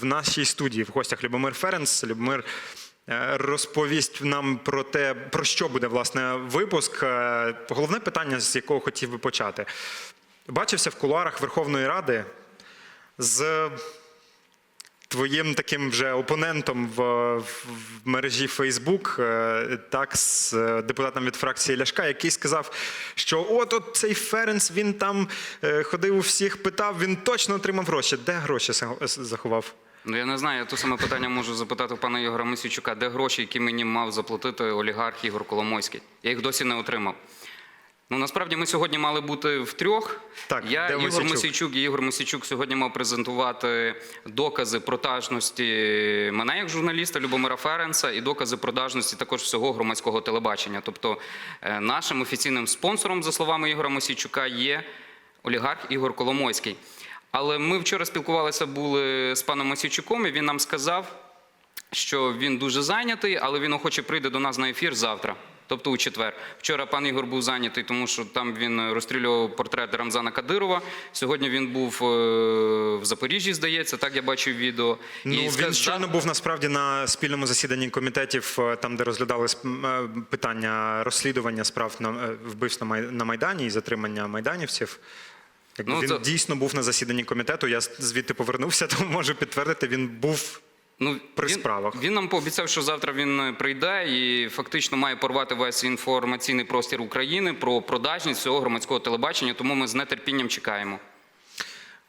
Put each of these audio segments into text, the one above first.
в нашій студії в гостях Любомир Ференц. Любомир е, розповість нам про те, про що буде власне випуск. Е, Головне питання, з якого хотів би почати. Бачився в кулуарах Верховної Ради з твоїм таким вже опонентом в, в мережі Фейсбук, так, з е, депутатом від фракції Ляшка, який сказав, що от, от цей Ференц, він там ходив у всіх, питав, він точно отримав гроші. Де гроші заховав? Ну я не знаю, я те саме питання можу запитати в пана Ігора Мисючука, де гроші, які мені мав заплатити олігарх Ігор Коломойський. Я їх досі не отримав. Ну насправді ми сьогодні мали бути в трьох. Так, я Ігор Мосійчук? І Ігор Мисійчук сьогодні мав презентувати докази продажності мене як журналіста Любомира Ференца і докази продажності також всього громадського телебачення. Тобто е, нашим офіційним спонсором, за словами Ігора Мосійчука, є олігарх Ігор Коломойський. Але ми вчора спілкувалися були з паном Мосійчуком, і він нам сказав, що він дуже зайнятий, але він охоче прийде до нас на ефір завтра. Тобто у четвер. Вчора пан Ігор був зайнятий, тому що там він розстрілював портрет Рамзана Кадирова. Сьогодні він був е, в Запоріжжі, здається, так я бачив відео. Ну, він сказав- щойно був насправді на спільному засіданні комітетів, е, там, де розглядали е, питання розслідування справ на вбивств на Майдані і затримання майданівців. Якби Ну, він це- дійсно був на засіданні комітету. Я звідти повернувся, тому можу підтвердити, він був Ну, при він, справах. Він нам пообіцяв, що завтра він е, прийде і фактично має порвати весь інформаційний простір України про продажність всього громадського телебачення, тому ми з нетерпінням чекаємо.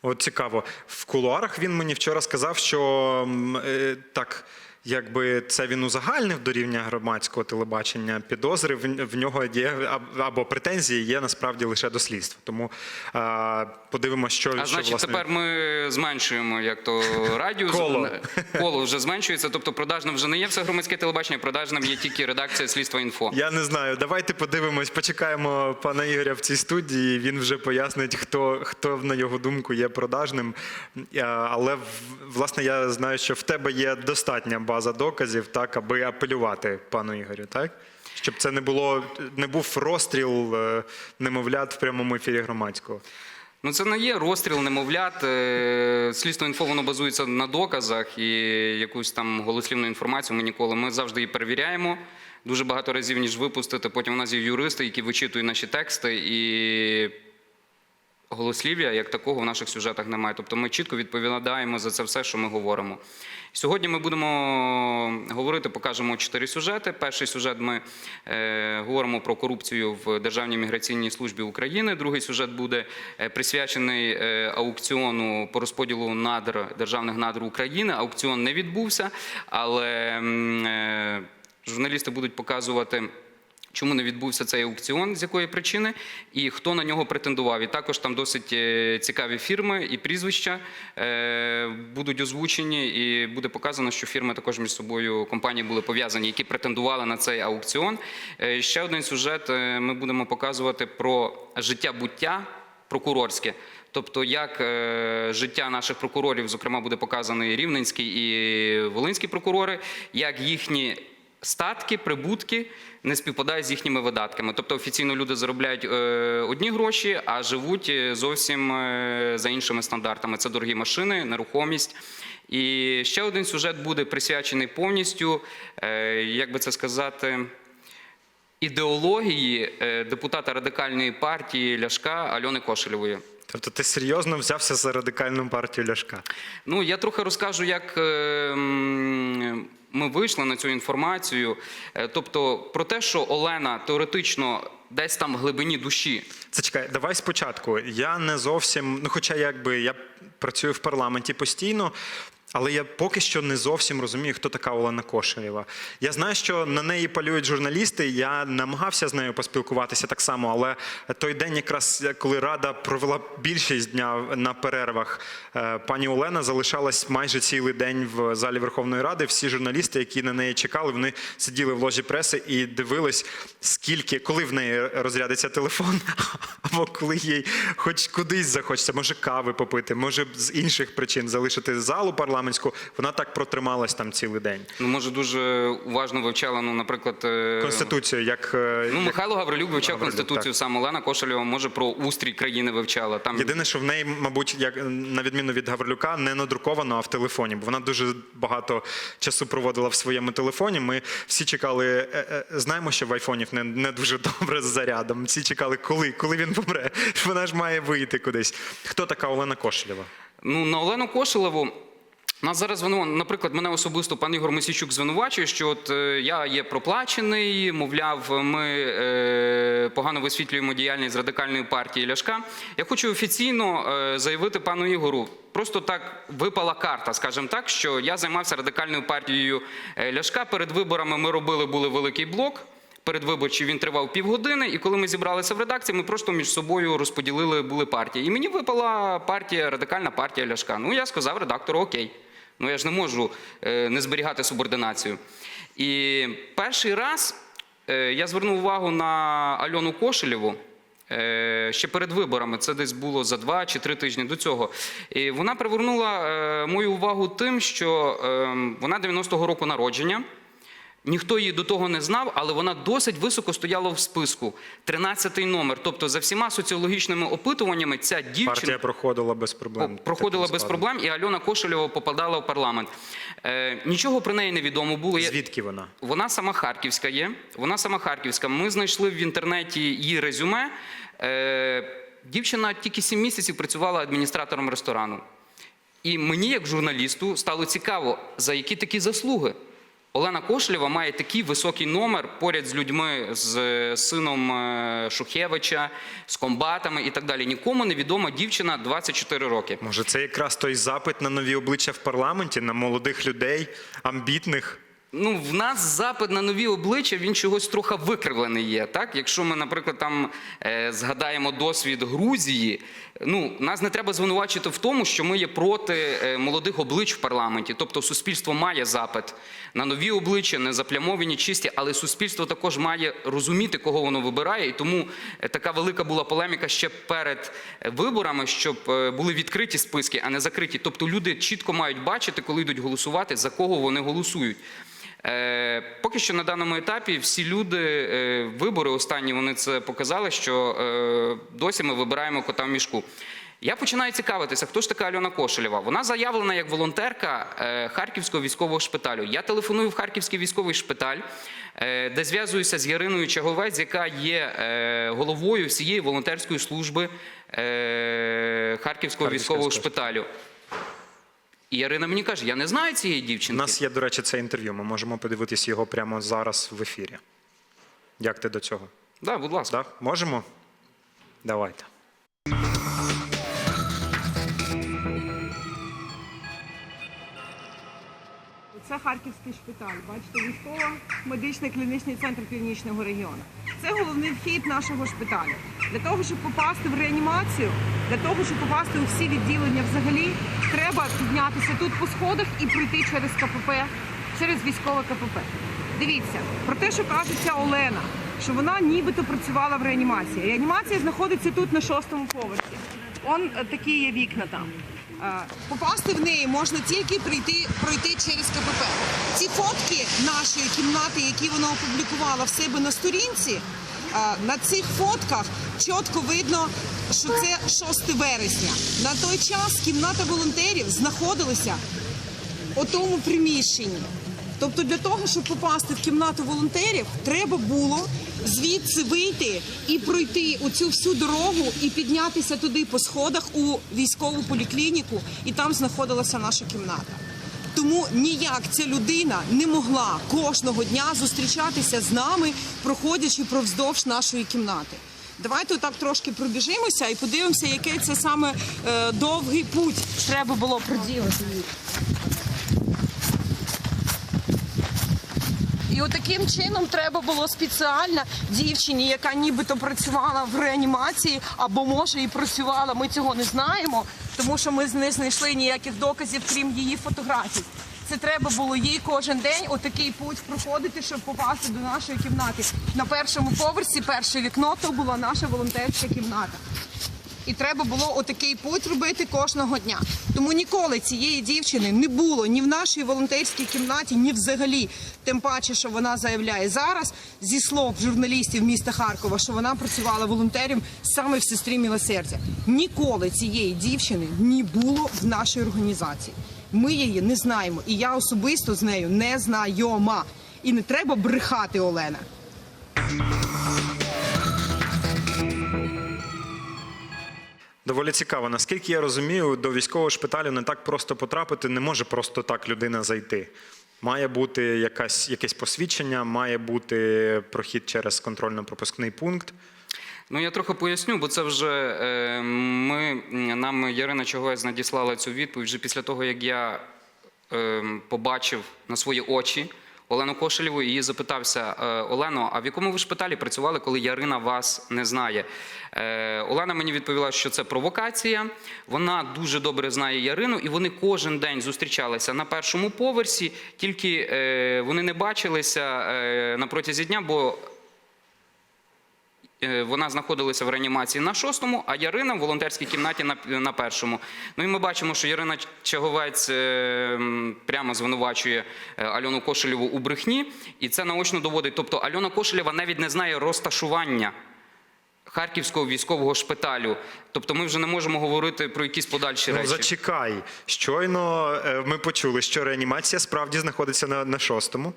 От цікаво. В кулуарах він мені вчора сказав, що е, так, якби це він узагальнив до рівня громадського телебачення, підозри в, нього є або претензії є насправді лише до слідства. Тому подивимося, що, А що значить, власне. тепер ми зменшуємо як то радіус. Коло. Коло вже зменшується. Тобто продажним вже не є все громадське телебачення, продажним є тільки редакція слідства інфо. Я не знаю. Давайте подивимось, почекаємо пана Ігоря в цій студії. Він вже пояснить, хто, хто на його думку є продажним. Але власне я знаю, що в тебе є достатня база доказів, так, аби апелювати пану Ігорю, так? Щоб це не було не був розстріл е, немовлят в прямому ефірі громадського. Ну це не є розстріл немовлят. Е, Слідство інфо воно базується на доказах і якусь там голослівну інформацію. Ми ніколи ми завжди її перевіряємо. Дуже багато разів ніж випустити. Потім у нас є юристи, які вичитують наші тексти і. Голослів'я як такого в наших сюжетах немає. Тобто ми чітко відповідаємо за це все, що ми говоримо. Сьогодні ми будемо говорити, покажемо чотири сюжети. Перший сюжет ми е, говоримо про корупцію в Державній міграційній службі України. Другий сюжет буде е, присвячений е, аукціону по розподілу надр державних надр України. Аукціон не відбувся, але е, журналісти будуть показувати. Чому не відбувся цей аукціон, з якої причини, і хто на нього претендував. І також там досить е, цікаві фірми і прізвища е, будуть озвучені, і буде показано, що фірми також між собою компанії були пов'язані, які претендували на цей аукціон. Е, Ще один сюжет ми будемо показувати про життя буття прокурорське. Тобто, як е, життя наших прокурорів, зокрема, буде показаний рівненський і волинський прокурори, як їхні статки, прибутки не співпадають з їхніми видатками. Тобто офіційно люди заробляють е, одні гроші, а живуть е, зовсім е, за іншими стандартами. Це дорогі машини, нерухомість. І ще один сюжет буде присвячений повністю, як би це сказати, ідеології депутата радикальної партії Ляшка Альони Кошелєвої. Тобто ти серйозно взявся за радикальну партію Ляшка. Ну, я трохи розкажу, як е, м, ми вийшли на цю інформацію. Е, Тобто, про те, що Олена теоретично десь там в глибині душі. Це чекай, давай спочатку. Я не зовсім, ну хоча якби я працюю в парламенті постійно. Але я поки що не зовсім розумію, хто така Олена Кошелєва. Я знаю, що на неї полюють журналісти. Я намагався з нею поспілкуватися так само, але той день, якраз коли Рада провела більшість дня на перервах, е, пані Олена залишалась майже цілий день в залі Верховної Ради. Всі журналісти, які на неї чекали, вони сиділи в ложі преси і дивились, скільки, коли в неї розрядиться телефон, або коли їй хоч кудись захочеться, може кави попити, може з інших причин залишити залу парламенту. Парламентську, вона так протрималась там цілий день. Ну, може, дуже уважно вивчала, ну, наприклад, е, Конституцію, як е, Ну, Михайло Гаврилюк вивчав Гаврилюк, Конституцію, так. сам Олена Кошелєва, може, про устрій країни вивчала. Там Єдине, що в неї, мабуть, як на відміну від Гаврилюка, не надруковано, а в телефоні, бо вона дуже багато часу проводила в своєму телефоні. Ми всі чекали, е, знаємо, що в айфонів не, не дуже добре з зарядом. Всі чекали, коли, коли він помре. Вона ж має вийти кудись. Хто така Олена Кошелєва? Ну, на Олену Кошелеву. Нас зараз воно, наприклад, мене особисто пан Ігор Мосійчук звинувачує, що от е, я є проплачений, мовляв, ми е, погано висвітлюємо діяльність радикальної партії Ляшка. Я хочу офіційно е, заявити пану Ігору. Просто так випала карта, скажімо так, що я займався радикальною партією е, Ляшка. Перед виборами ми робили були великий блок. Передвиборчий він тривав півгодини, і коли ми зібралися в редакції, ми просто між собою розподілили були партії. І мені випала партія, радикальна партія Ляшка. Ну я сказав редактору окей. Ну я ж не можу е, не зберігати субординацію. І перший раз е, я звернув увагу на Альону Кошелєву. е, Ще перед виборами, це десь було за два чи три тижні до цього. І вона привернула мою увагу тим, що е, вона 90-го року народження. Ніхто її до того не знав, але вона досить високо стояла в списку. 13-й номер. Тобто, за всіма соціологічними опитуваннями, ця дівчина Партія проходила без проблем. проходила без проблем, і Альона Кошелєва попадала в парламент. Е, нічого про неї не відомо було. Звідки вона? вона сама харківська є. Вона сама харківська. Ми знайшли в інтернеті її резюме. Е, дівчина тільки 7 місяців працювала адміністратором ресторану. І мені, як журналісту, стало цікаво, за які такі заслуги. Олена Кошлєва має такий високий номер поряд з людьми, з е, сином е, Шухевича, з комбатами і так далі. Нікому не відома дівчина 24 роки. Може, це якраз той запит на нові обличчя в парламенті, на молодих людей, амбітних. Ну, в нас запит на нові обличчя він чогось трохи викривлений є. Так, якщо ми, наприклад, там е, згадаємо досвід Грузії, ну нас не треба звинувачити в тому, що ми є проти е, молодих облич в парламенті. Тобто, суспільство має запит на нові обличчя, не заплямовані, чисті, але суспільство також має розуміти, кого воно вибирає. І тому е, така велика була полеміка ще перед е, виборами, щоб е, були відкриті списки, а не закриті. Тобто люди чітко мають бачити, коли йдуть голосувати, за кого вони голосують. Е, поки що на даному етапі всі люди, е, вибори останні, вони це показали, що е, досі ми вибираємо кота в мішку. Я починаю цікавитися, хто ж така Альона Кошелєва. Вона заявлена як волонтерка Харківського військового шпиталю. Я телефоную в Харківський військовий шпиталь, де зв'язуюся з Яриною Чаговець, яка є головою всієї волонтерської служби Харківського військового шпиталю. І Ярина мені каже: я не знаю цієї У нас є, до речі, це інтерв'ю. Ми можемо подивитись його прямо зараз в ефірі. Як ти до цього? Да, будь ласка. Да? Можемо? Давайте. Це Харківський шпиталь. Бачите, військово медичний клінічний центр північного регіону. Це головний вхід нашого шпиталю. Для того, щоб попасти в реанімацію, для того, щоб попасти у всі відділення взагалі, треба піднятися тут по сходах і пройти через КПП, через військове КПП. Дивіться, про те, що каже ця Олена, що вона нібито працювала в реанімації. Реанімація знаходиться тут на шостому поверсі. Он е, такі є вікна там. Е, Попасти в неї можна тільки прийти, пройти через КПП. Ці фотки нашої кімнати, які вона опублікувала в себе на сторінці, е, на цих фотках чітко видно, що це 6 вересня. На той час кімната волонтерів знаходилася у тому приміщенні. Тобто для того, щоб попасти в кімнату волонтерів, треба було звідси вийти і пройти оцю всю дорогу і піднятися туди по сходах у військову поліклініку, і там знаходилася наша кімната. Тому ніяк ця людина не могла кожного дня зустрічатися з нами, проходячи провздовж нашої кімнати. Давайте отак трошки пробіжимося і подивимося, який це саме е, довгий путь треба було проділити. І от чином треба було спеціально дівчині, яка нібито працювала в реанімації, або може і працювала. Ми цього не знаємо, тому що ми не знайшли ніяких доказів, крім її фотографій. Це треба було їй кожен день отакий путь проходити, щоб попасти до нашої кімнати. На першому поверсі перше вікно то була наша волонтерська кімната. і треба було отакий путь робити кожного дня. Тому ніколи цієї дівчини не було ні в нашій волонтерській кімнаті, ні взагалі. Тим паче, що вона заявляє зараз зі слов журналістів міста Харкова, що вона працювала волонтером саме в сестрі милосердя. Ніколи цієї дівчини не було в нашій організації. Ми її не знаємо, і я особисто з нею не знайома. І не треба брехати, Олена. Доволі цікаво. Наскільки я розумію, до військового шпиталю не так просто потрапити, не може просто так людина зайти. Має бути якась, якесь посвідчення, має бути прохід через контрольно-пропускний пункт. Ну я трохи поясню, бо це вже е, ми нам Ярина Чогось надіслала цю відповідь вже після того, як я е, побачив на свої очі Олену Кошелєву і її запитався: е, Олено, а в якому ви шпиталі працювали, коли Ярина вас не знає? Олена мені відповіла, що це провокація. Вона дуже добре знає Ярину, і вони кожен день зустрічалися на першому поверсі, тільки вони не бачилися на протязі дня, бо Вона знаходилася в реанімації на шостому, а Ярина в волонтерській кімнаті на, на першому. Ну і ми бачимо, що Ярина Чаговець е, прямо звинувачує е, Альону Кошелєву у брехні, і це наочно доводить. Тобто Альона Кошелєва навіть не знає розташування. Харківського військового шпиталю. Тобто ми вже не можемо говорити про якісь подальші Ну, речі. зачекай. Щойно е, ми почули, що реанімація справді знаходиться на, на шостому.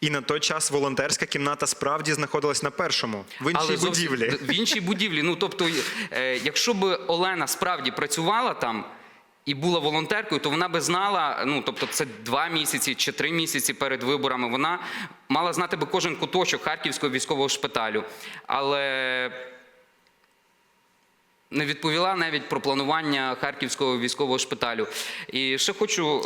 І на той час волонтерська кімната справді знаходилась на першому, в іншій зовсім- будівлі. В іншій будівлі. Ну тобто, е, якщо б Олена справді працювала там. І була волонтеркою, то вона би знала, ну тобто це два місяці чи три місяці перед виборами. Вона мала знати би кожен куточок Харківського військового шпиталю, але не відповіла навіть про планування Харківського військового шпиталю. І ще хочу.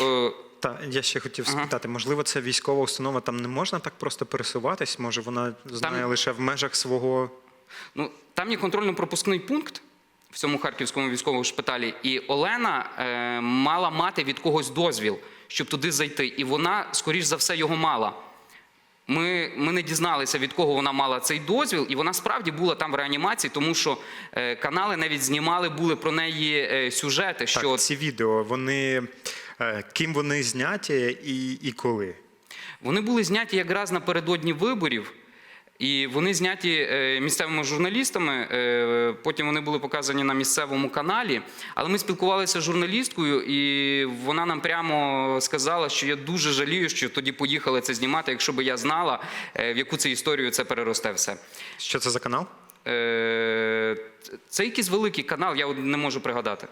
Та я ще хотів спитати, можливо, це військова установа, там не можна так просто пересуватись? Може, вона знає лише в межах свого. Ну, там є контрольно-пропускний пункт в цьому харківському військовому шпиталі, і Олена е, мала мати від когось дозвіл, щоб туди зайти. І вона, скоріш за все, його мала. Ми, ми не дізналися, від кого вона мала цей дозвіл, і вона справді була там в реанімації, тому що е, канали навіть знімали були про неї е, сюжети, що Так, ці відео, вони ким вони зняті і, і коли? Вони були зняті якраз напередодні виборів, і вони зняті е, місцевими журналістами. е, Потім вони були показані на місцевому каналі. Але ми спілкувалися з журналісткою, і вона нам прямо сказала, що я дуже жалію, що тоді поїхали це знімати, якщо би я знала, е, в яку це історію це переросте все. Що це за канал? Е, Це якийсь великий канал, я не можу пригадати.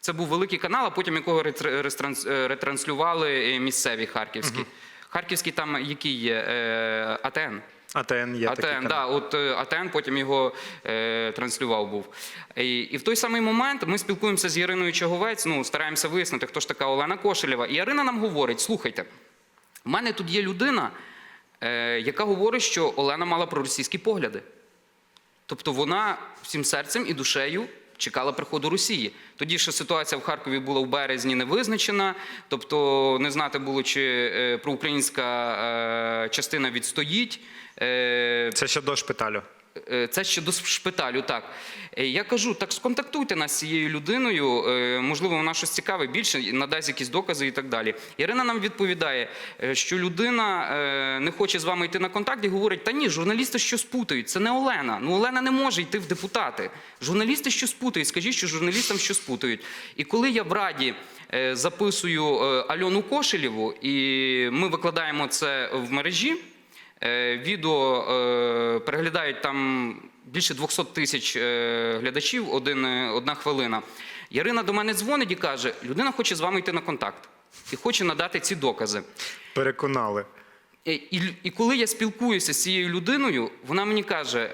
Це був великий канал, а потім якого е, ретранслювали е, місцеві харківські. Харківський там який є? Е, АТН. АТН є такий АТН, канал. да, от е, АТН потім його е, транслював був. І, і в той самий момент ми спілкуємося з Яриною Чаговець, ну, стараємося вияснити, хто ж така Олена Кошелєва. І Ярина нам говорить: слухайте, в мене тут є людина, е, яка говорить, що Олена мала проросійські погляди. Тобто вона всім серцем і душею чекала приходу Росії. Тоді ще ситуація в Харкові була в березні не визначена, тобто не знати було, чи е, проукраїнська е, частина відстоїть. Е, Це ще до шпиталю. Е, Це ще до шпиталю, так. Е, Я кажу, так сконтактуйте нас з цією людиною, е, можливо, вона щось цікаве більше, надасть якісь докази і так далі. Ірина нам відповідає, що людина не хоче з вами йти на контакт і говорить, та ні, журналісти що спутають, це не Олена. Ну, Олена не може йти в депутати. Журналісти що спутають, скажіть, що журналістам що спутають. І коли я в Раді записую Альону Кошелєву, і ми викладаємо це в мережі, Відео е, переглядають там більше 200 тисяч е, глядачів, один, е, одна хвилина. Ярина до мене дзвонить і каже: людина хоче з вами йти на контакт і хоче надати ці докази. Переконали. І, і, і коли я спілкуюся з цією людиною, вона мені каже: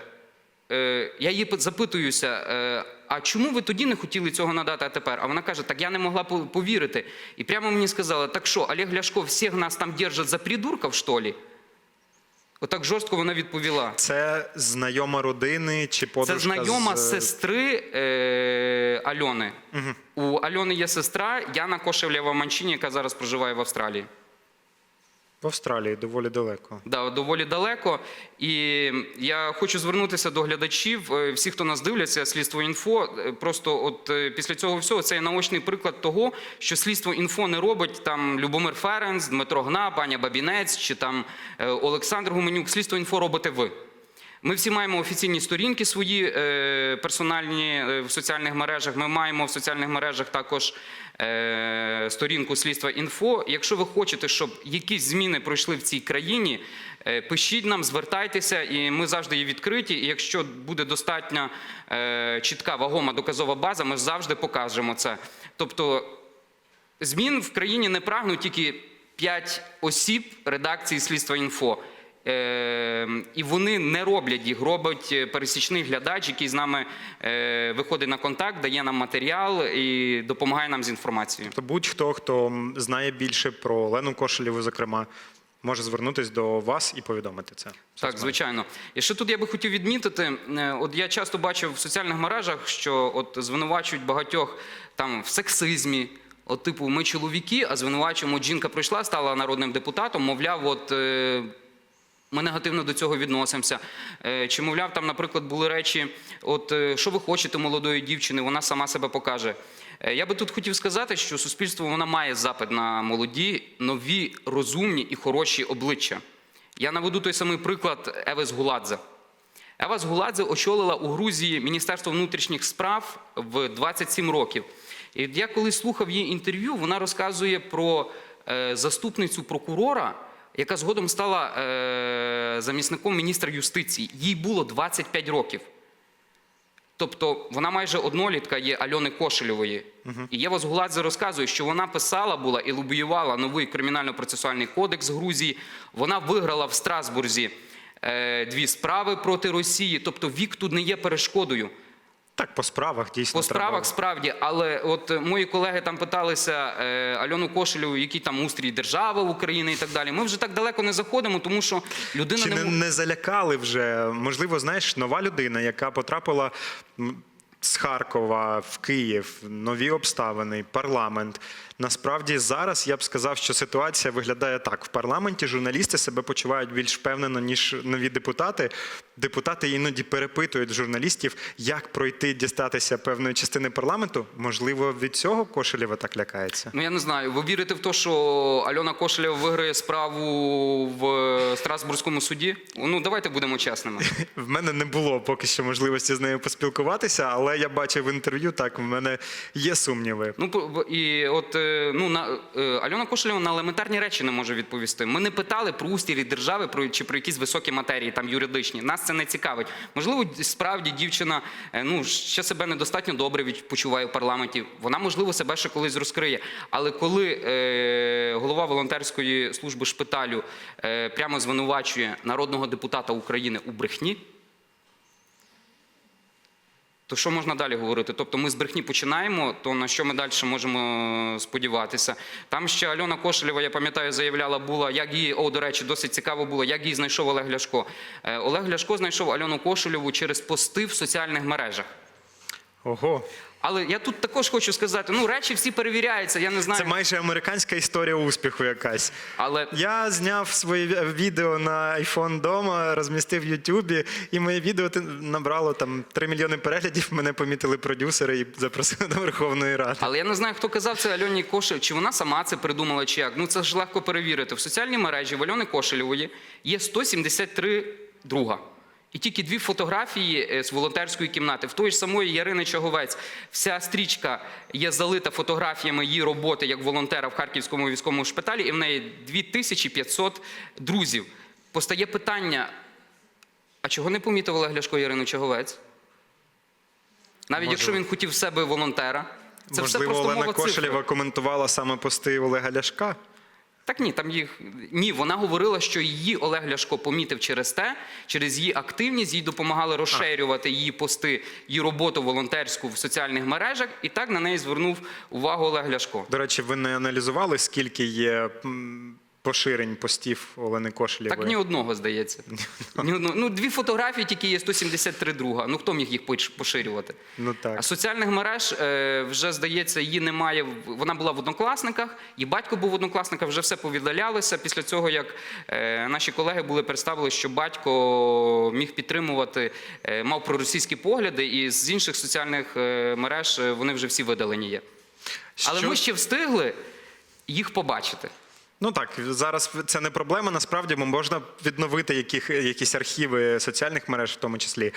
е, я її запитуюся, е, а чому ви тоді не хотіли цього надати, а тепер? А вона каже, так я не могла повірити. І прямо мені сказала: так що, Олег Ляшко, всіх нас там держать за придурків, що ли? Отак жорстко вона відповіла. Це знайома родини чи подружка Це знайома з... сестри е, Альони. У Альони є сестра Яна Кошевлєва Манчині, яка зараз проживає в Австралії. В Австралії доволі далеко. Да, доволі далеко. І я хочу звернутися до глядачів, Всі, всіх, хто нас дивляться, слідство інфо. е, Просто от е, після цього всього це є наочний приклад того, що слідство інфо не робить там Любомир Ференс, Дмитро Гна, Аня Бабінець чи там е, Олександр Гуменюк. Слідство інфо робите ви. Ми всі маємо офіційні сторінки свої е, персональні е, в соціальних мережах. Ми маємо в соціальних мережах також е, сторінку слідства інфо. Якщо ви хочете, щоб якісь зміни пройшли в цій країні, пишіть нам, звертайтеся, і ми завжди є відкриті. І якщо буде достатньо чітка вагома доказова база, ми завжди покажемо це. Тобто Змін в країні не прагнуть тільки 5 осіб редакції слідства інфо. Е, і вони не роблять їх, робить е, пересічний глядач, який з нами е, виходить на контакт, дає нам матеріал і допомагає нам з інформацією. То будь-хто, хто знає більше про Олену Кошелєву, зокрема, може звернутися до вас і повідомити це. Так, звичайно. І ще тут я би хотів відмітити: е, от я часто бачив в соціальних мережах, що от звинувачують багатьох там в сексизмі. От, типу, ми чоловіки, а звинувачуємо, от жінка прийшла, стала народним депутатом, мовляв, от. Ми негативно до цього відносимося. Е, Чи, мовляв, там, наприклад, були речі, от е, що ви хочете молодої дівчини, вона сама себе покаже. Е, Я би тут хотів сказати, що суспільство вона має запит на молоді, нові, розумні і хороші обличчя. Я наведу той самий приклад Еви Згуладзе. Ева Згуладзе очолила у Грузії Міністерство внутрішніх справ в 27 років. І я коли слухав її інтерв'ю, вона розказує про заступницю прокурора, яка згодом стала е, замісником міністра юстиції. Їй було 25 років. Тобто вона майже однолітка є Альони Кошельової. І Єва Згуладзе розказує, що вона писала була і лобіювала новий кримінально-процесуальний кодекс Грузії. Вона виграла в Страсбурзі е, дві справи проти Росії. Тобто вік тут не є перешкодою. Так, по справах дійсно. По справах треба. справді, але от мої колеги там питалися е, Альону Кошелю, який там устрій держави України і так далі. Ми вже так далеко не заходимо, тому що людина Чи не не, залякали вже? Можливо, знаєш, нова людина, яка потрапила з Харкова в Київ, нові обставини, парламент. Насправді зараз я б сказав, що ситуація виглядає так: в парламенті журналісти себе почувають більш впевнено, ніж нові депутати. Депутати іноді перепитують журналістів, як пройти дістатися певної частини парламенту. Можливо, від цього Кошелєва так лякається. Ну я не знаю. Ви вірите в те, що Альона Кошелєва виграє справу в е, Страсбурзькому суді? Ну давайте будемо чесними. В мене не було поки що можливості з нею поспілкуватися, але я бачив інтерв'ю, так в мене є сумніви. Ну і от е, ну на е, Альона Кошелєва на елементарні речі не може відповісти. Ми не питали про устрій держави про чи про якісь високі матерії, там юридичні. Нас це не цікавить. Можливо, справді дівчина е, ну ще себе недостатньо добре почуває в парламенті. Вона можливо себе ще колись розкриє. Але коли е, голова волонтерської служби шпиталю е, прямо звинувачує народного депутата України у брехні. То що можна далі говорити? Тобто ми з брехні починаємо, то на що ми далі можемо сподіватися? Там ще Альона Кошелєва, я пам'ятаю, заявляла, була, як її, о, до речі, досить цікаво було, як її знайшов Олег Ляшко. Е, Олег Ляшко знайшов Альону Кошелєву через пости в соціальних мережах. Ого, Але я тут також хочу сказати: ну речі всі перевіряються, я не знаю. це майже американська історія успіху якась. Але Я зняв своє відео на iPhone вдома, розмістив в Ютубі, і моє відео набрало там 3 мільйони переглядів. Мене помітили продюсери і запросили до Верховної Ради. Але я не знаю, хто казав це Альоні Кошель, чи вона сама це придумала, чи як. Ну це ж легко перевірити. В соціальній мережі в Альони Кошелєвої є 173 друга. І тільки дві фотографії е, з волонтерської кімнати. В тої ж самої Ярини Чаговець вся стрічка є залита фотографіями її роботи як волонтера в Харківському військовому шпиталі, і в неї 2500 друзів. Постає питання: а чого не помітив Олег Ляшко Ярину Чаговець? Навіть Може, якщо він хотів в себе волонтера, це все Можливо, просто Олена мова. Кошелєва коментувала саме пости Олега Ляшка. Так ні, там їх ні. Вона говорила, що її Олег Ляшко помітив через те, через її активність, їй допомагали розширювати її пости, її роботу волонтерську в соціальних мережах, і так на неї звернув увагу Олег Ляшко. До речі, ви не аналізували, скільки є поширень постів Олени Кошелєвої. Так ні одного, здається. Ні одного. Ну, дві фотографії тільки є 173 друга. Ну хто міг їх пош- поширювати? Ну так. А соціальних мереж е, вже здається, її немає. Вона була в однокласниках, і батько був в однокласниках, вже все повіддалялося після цього, як е, наші колеги були представили, що батько міг підтримувати, е, мав проросійські погляди, і з інших соціальних мереж вони вже всі видалені є. Але ми ще встигли їх побачити. Ну так, зараз це не проблема. Насправді можна відновити яких, якісь архіви соціальних мереж, в тому числі.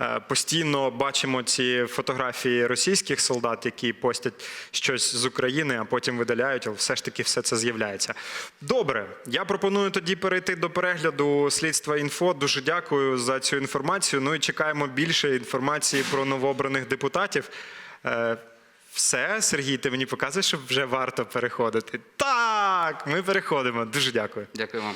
Е, Постійно бачимо ці фотографії російських солдат, які постять щось з України, а потім видаляють, але все ж таки все це з'являється. Добре, я пропоную тоді перейти до перегляду слідства інфо. Дуже дякую за цю інформацію. Ну і чекаємо більше інформації про новообраних депутатів. Все, Сергій, ти мені показуєш, що вже варто переходити. Так, ми переходимо. Дуже дякую. Дякую вам.